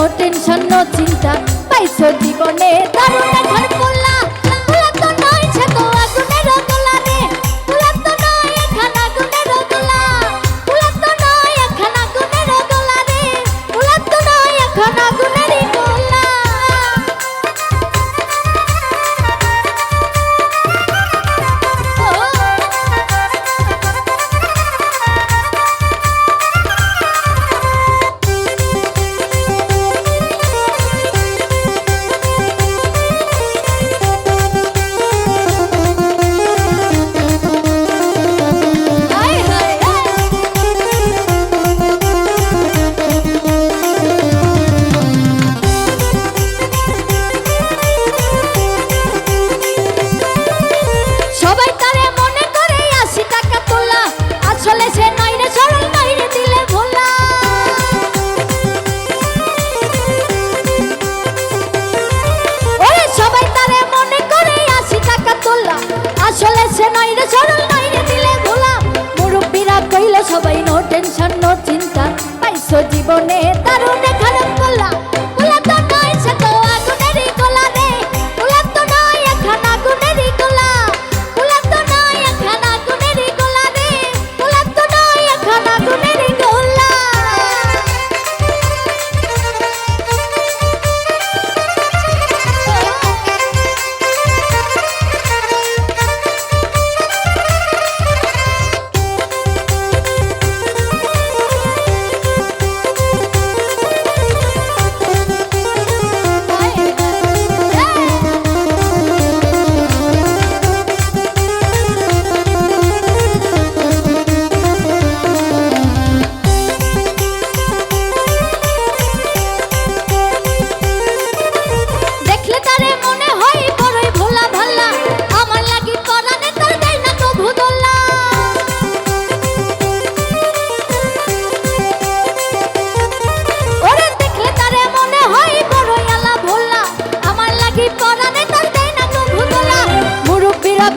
No tension no চিন্তা। পাইছো জীবনে দারুণ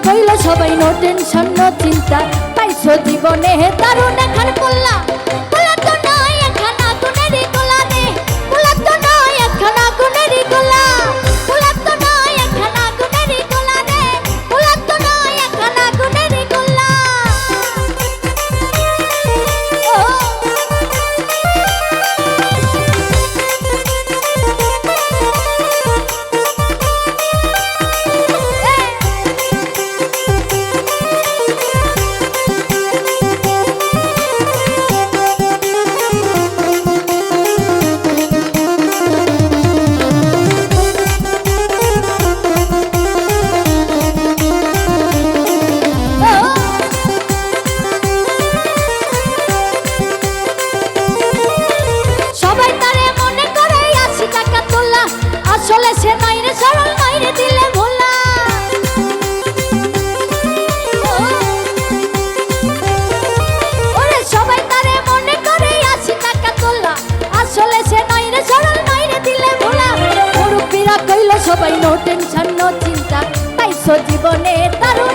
কইল সবাই নো টেনশন নো চিন্তা। পাইছো জীবনে দারুণ চলেছে মাইরে সরল মাইরে দিলে ভোলা। ওরে সবাই তারে মনে করে আসি টাকা তোলা। আর চলেছে মাইরে মাইরে দিলে ভোলা। মুরুব্বীরা কইল, সবাই নো টেনশন, নো চিন্তা। পাইছো জীবনে দারুণ